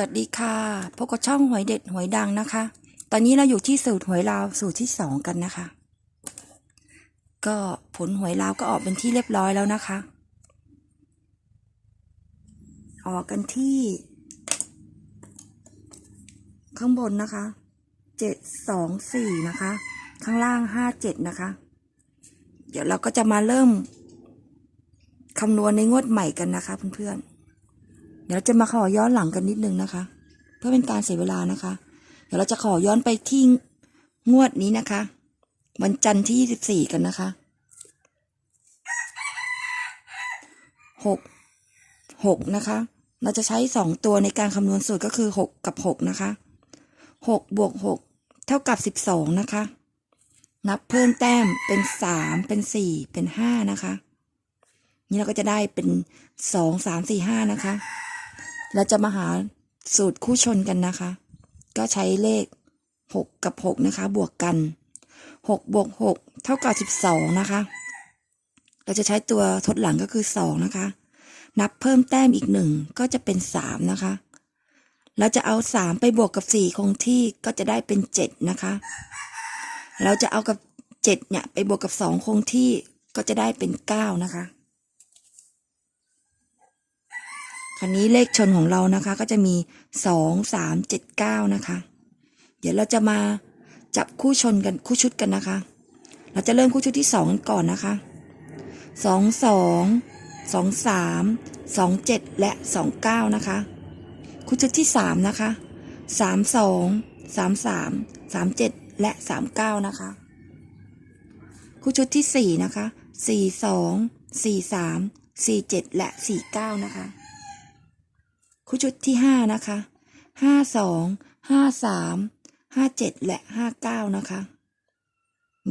วัสดีค่ะ พบกับช่องหวยเด็ดหวยดังนะคะ ตอนนี้เราอยู่ที่สูตรหวยลาวสูตรที่สองกันนะคะ ก็ผลหวยลาวก็ออกเป็นที่เรียบร้อยแล้วนะคะ ออกกันที่ ข้างบนนะคะ เจ็ดสองสี่นะคะ ข้างล่างห้าเจ็ดนะคะ เดี๋ยวเราก็จะมาเริ่มคำนวณในงวดใหม่กันนะคะเพื่อนๆ เดี๋ยวจะมาขอย้อนหลังกันนิดนึงนะคะ เพื่อเป็นการเสียเวลานะคะ เดี๋ยวเราจะขอย้อนไปที่งวดนี้นะคะ วันจันทร์ที่24กันนะคะหกหกนะคะ เราจะใช้สองตัวในการคำนวณสูตรก็คือหกกับหกนะคะหกบวกหกเท่ากับสิบสองนะคะ นับเพิ่มแต้มเป็นสามเป็นสี่เป็นห้านะคะ นี่เราก็จะได้เป็นสองสามสี่ห้านะคะ เราจะมาหาสูตรคู่ชนกันนะคะ ก็ใช้เลขหกกับหกนะคะ บวกกันหกบวกหกเท่ากับสิบสองนะคะ เราจะใช้ตัวทดหลังก็คือสองนะคะ นับเพิ่มแต้มอีกหนึ่งก็จะเป็นสามนะคะ เราจะเอาสามไปบวกกับสี่คงที่ก็จะได้เป็นเจ็ดนะคะ เราจะเอากับเจ็ดเนี่ย ไปบวกกับสองคงที่ก็จะได้เป็นเก้านะคะ คันนี้เลขชนของเรานะคะก็จะมีสองสามเจ็ดเก้านะคะ เดี๋ยวเราจะมาจับคู่ชนกันคู่ชุดกันนะคะ เราจะเริ่มคู่ชุดที่สองก่อนนะคะสองสองสองสามสองเจ็ดและสองเก้านะคะ คู่ชุดที่สามนะคะสามสองสามสามสามเจ็ดและสามเก้านะคะ คู่ชุดที่สี่นะคะสี่สองสี่สามสี่เจ็ดและสี่เก้านะคะ คู่ชุดที่ห้านะคะห้าสองห้าสามห้าเจ็ดและห้าเก้านะคะ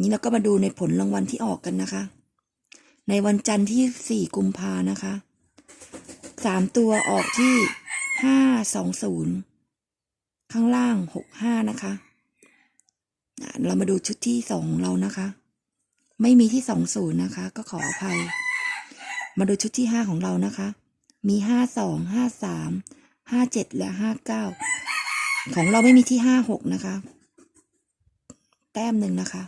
นี้เราก็มาดูในผลรางวัลที่ออกกันนะคะ ในวันจันทร์ที่สี่กุมภานะคะสามตัวออกที่ห้าสองศูนย์ข้างล่างหกห้านะคะเรามาดูชุดที่สองของเรานะคะ ไม่มีที่สองศูนย์นะคะ ก็ขออภัย มาดูชุดที่ห้าของเรานะคะ มีห้าสองห้าสาม ห้าเจ็ดและห้าเก้าของเราไม่มีที่ห้าหกนะคะ แต้มหนึ่งนะคะ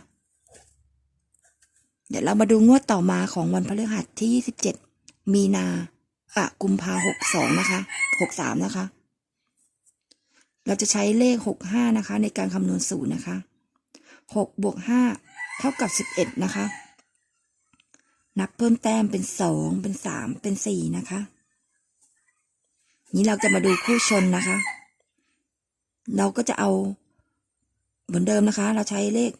เดี๋ยวเรามาดูงวดต่อมาของวันพฤหัสที่ยี่สิบเจ็ดมีนาอะกุมภาหกสองนะคะหกสามนะคะ เราจะใช้เลขหกห้านะคะ ในการคำนวณสูตรนะคะหกบวกห้าเท่ากับสิบเอ็ดนะคะ นับเพิ่มแต้มเป็นสองเป็นสามเป็นสี่นะคะ นี้เราจะมาดูคู่ชนนะคะ เราก็จะเอาเหมือนเดิมนะคะ เราใช้เลข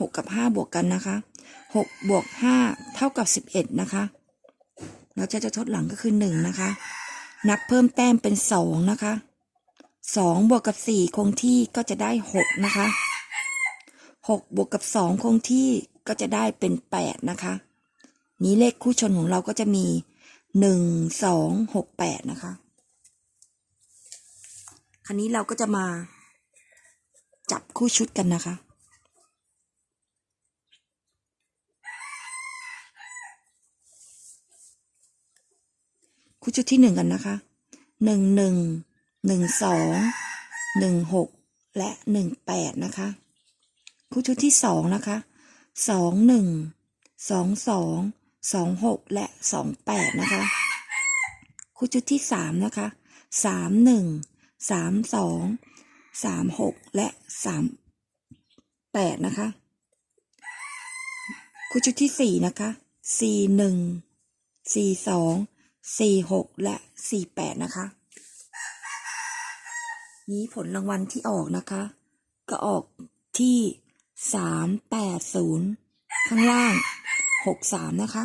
หกกับห้าบวกกันนะคะหกบวกห้าเท่ากับสิบเอ็ดนะคะ เราจะจะทดหลังก็คือหนึ่งนะคะ นับเพิ่มแต้มเป็นสองนะคะสองบวกกับสี่คงที่ก็จะได้หกนะคะหกบวกกับสองคงที่ก็จะได้เป็นแปดนะคะ นี้เลขคู่ชนของเราก็จะมีหนึ่งสองหกแปดนะคะ คันนี้เราก็จะมาจับคู่ชุดกันนะคะ คู่ชุดที่หนึ่งกันนะคะหนึ่งหนึ่งหนึ่งสองหนึ่งหกและหนึ่งแปดนะคะ คู่ชุดที่สองนะคะสองหนึ่งสองสองสองหกและสองแปดนะคะ คู่ชุดที่สามนะคะสามหนึ่ง สามสองสามหกและสามแปดนะคะคู่ชุดที่สี่นะคะสี่หนึ่งสี่สองสี่หกและสี่แปดนะคะ นี้ผลรางวัลที่ออกนะคะ ก็ออกที่สามแปดศูนย์ข้างล่างหกสามนะคะ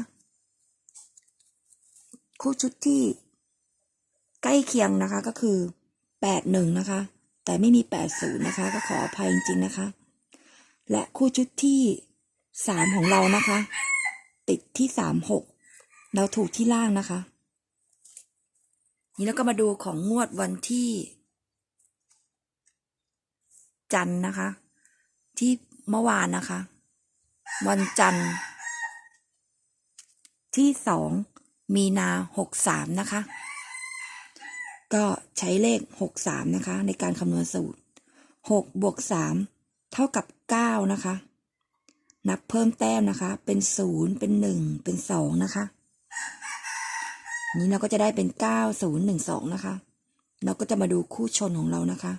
คู่ชุดที่ใกล้เคียงนะคะก็คือ แปดหนึ่งนะคะ แต่ไม่มีแปดศูนย์นะคะ ก็ขออภัยจริง ๆ นะคะ และคู่ชุดที่สามของเรานะคะ ติดที่สามหกเราถูกที่ล่างนะคะ นี่แล้วก็มาดูของงวดวันที่ จันนะคะ ที่เมื่อวานนะคะ วันจันทร์ที่สองมีนาหกสามนะคะ ก็ใช้เลขหกสามนะคะ ในการคำนวณสูตรหกบวกสามเท่ากับเก้านะคะ นับเพิ่มแต้มนะคะ เป็นศูนย์เป็นหนึ่งเป็นสองนะคะ นี้เราก็จะได้เป็นเก้าศูนย์หนึ่งสองนะคะ เราก็จะมาดูคู่ชนของเรานะคะ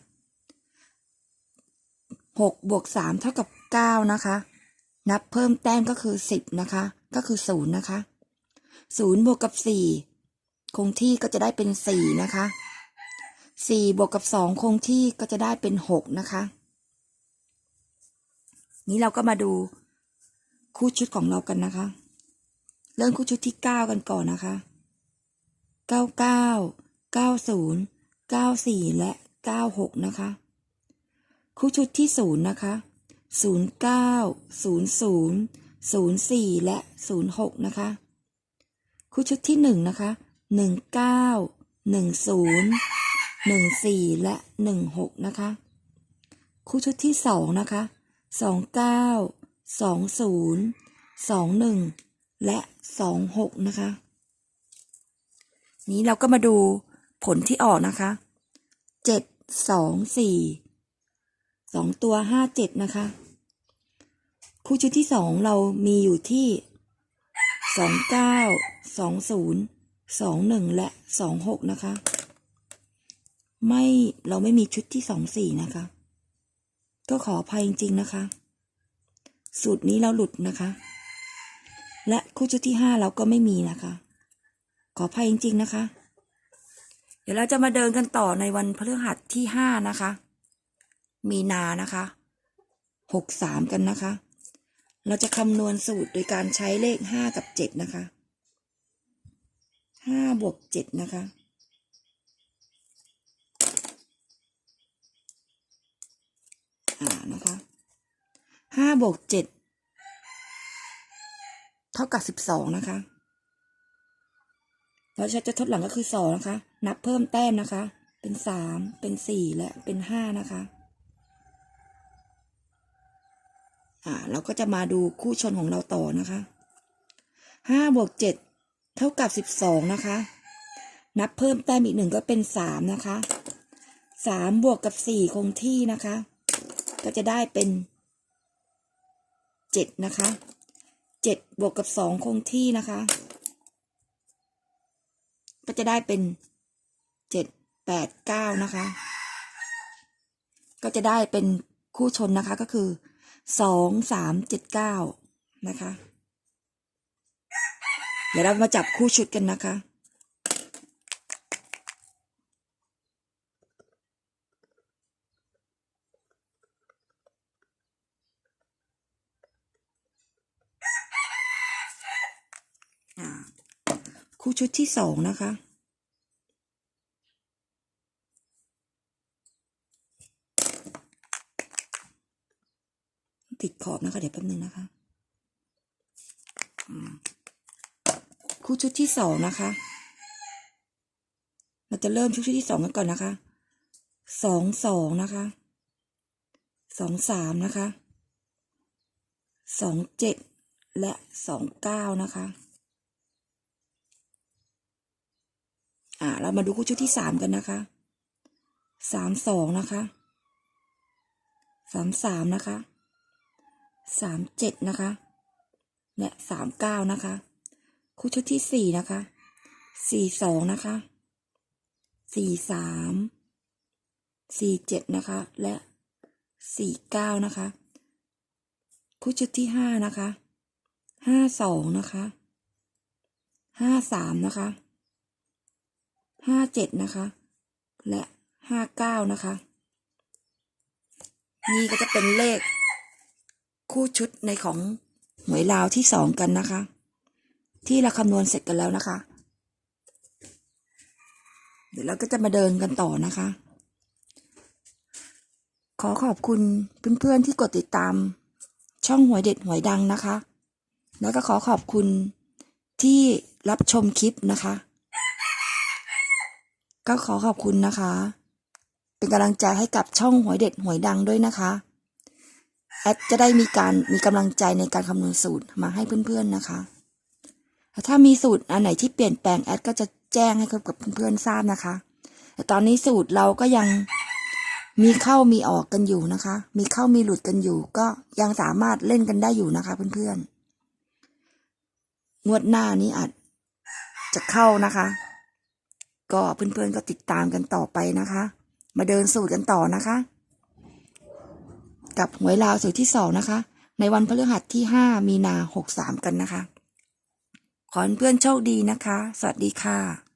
หกบวกสามเท่ากับเก้านะคะ นับเพิ่มแต้มก็คือสิบนะคะ ก็คือศูนย์นะคะศูนย์บวกกับสี่คงที่ก็จะได้เป็นสี่นะคะ สี่บวกกับสองคงที่ก็จะได้เป็นหกนะคะ นี้เราก็มาดูคู่ชุดของเรากันนะคะ เริ่มคู่ชุดที่เก้ากันก่อนนะคะเก้าเก้าเก้าศูนย์เก้าสี่และเก้าหกนะคะ คู่ชุดที่ศูนย์นะคะศูนย์เก้าศูนย์ศูนย์ศูนย์สี่และศูนย์หกนะคะ คู่ชุดที่หนึ่งนะคะหนึ่งเก้าหนึ่งศูนย์ หนึ่งสี่และหนึ่งหกนะคะ คู่ชุดที่สองนะคะสองเก้าสองศูนย์สองหนึ่งและสองหกนะคะ นี้เราก็มาดูผลที่ออกนะคะเจ็ดสองสี่สองตัวห้าเจ็ดนะคะ คู่ชุดที่สองเรามีอยู่ที่สองเก้าสองศูนย์สองหนึ่งและสองหกนะคะ ไม่เราไม่มีชุดที่สองสี่นะคะ ก็ขออภัยจริงๆนะคะ สูตรนี้เราหลุดนะคะ และคู่ชุดที่ห้าเราก็ไม่มีนะคะ ขออภัยจริงๆนะคะ เดี๋ยวเราจะมาเดินกันต่อในวันพฤหัสที่ห้านะคะ มีนานะคะหกสามกันนะคะ เราจะคำนวณสูตรโดยการใช้เลขห้ากับเจ็ดนะคะห้าบวกเจ็ดนะคะ อ่า นะคะห้าบวกเจ็ดเท่ากับสิบสองนะคะเราจะจะทดหลังก็คือสองนะคะ นับเพิ่มแต้มนะคะ เป็นสามเป็นสี่และเป็นห้านะคะอ่าเราก็จะมาดูคู่ชนของเราต่อนะคะห้าบวกเจ็ดเท่ากับสิบสองนะคะ นับเพิ่มแต้มอีกหนึ่งก็เป็นสามนะคะสามบวกกับสี่คงที่นะคะ ก็จะได้เป็นเจ็ดนะคะเจ็ดบวกกับสองคงที่นะคะ ก็จะได้เป็นเจ็ดแปดเก้านะคะ ก็จะได้เป็นคู่ชนนะคะก็คือสองสามเจ็ดเก้านะคะ เดี๋ยวเรามาจับคู่ชุดกันนะคะ คู่ชุดที่สองนะคะ ติดขอบนะคะ เดี๋ยวแป๊บนึงนะคะ คู่ชุดที่สองนะคะ เราจะเริ่มชุดที่สองกันก่อนนะคะ สองสองนะคะ สองสามนะคะ สองเจ็ดและสองเก้านะคะ อ่า เรามาดูคู่ชุดที่สามกันนะคะ สามสองนะคะ สามสามนะคะ สามเจ็ดนะคะและสามเก้านะคะ คู่ชุดที่สี่นะคะ สี่สองนะคะ สี่สาม สี่เจ็ดนะคะ และสี่เก้านะคะ คู่ชุดที่ห้านะคะ ห้าสองนะคะ ห้าสามนะคะ ห้าเจ็ดนะคะ และห้าเก้านะคะ นี่ก็จะเป็นเลข คู่ชุดในของหวยลาวที่สองกันนะคะ ที่เราคำนวณเสร็จกันแล้วนะคะ เดี๋ยวเราก็จะมาเดินกันต่อนะคะ ขอขอบคุณเพื่อนๆที่กดติดตาม ช่องหวยเด็ดหวยดังนะคะ แล้วก็ขอขอบคุณที่รับชมคลิปนะคะ ก็ขอขอบคุณนะคะ เป็นกำลังใจให้กับช่องหวยเด็ดหวยดังด้วยนะคะแอดจะได้มีการมีกำลังใจในการคำนวณสูตรมาให้เพื่อนๆนะคะ ถ้ามีสูตรอันไหนที่เปลี่ยนแปลงแอดก็จะแจ้งให้กับเพื่อนๆทราบนะคะ แต่ตอนนี้สูตรเราก็ยังมีเข้ามีออกกันอยู่นะคะ มีเข้ามีหลุดกันอยู่ ก็ยังสามารถเล่นกันได้อยู่นะคะเพื่อนๆ งวดหน้านี้อาจจะเข้านะคะ ก็เพื่อนๆก็ติดตามกันต่อไปนะคะ มาเดินสูตรกันต่อนะคะ กับหวยลาวสูตรที่สองนะคะ ในวันพฤหัสที่ห้ามีนาหกสามกันนะคะ ขอเพื่อนโชคดีนะคะ สวัสดีค่ะ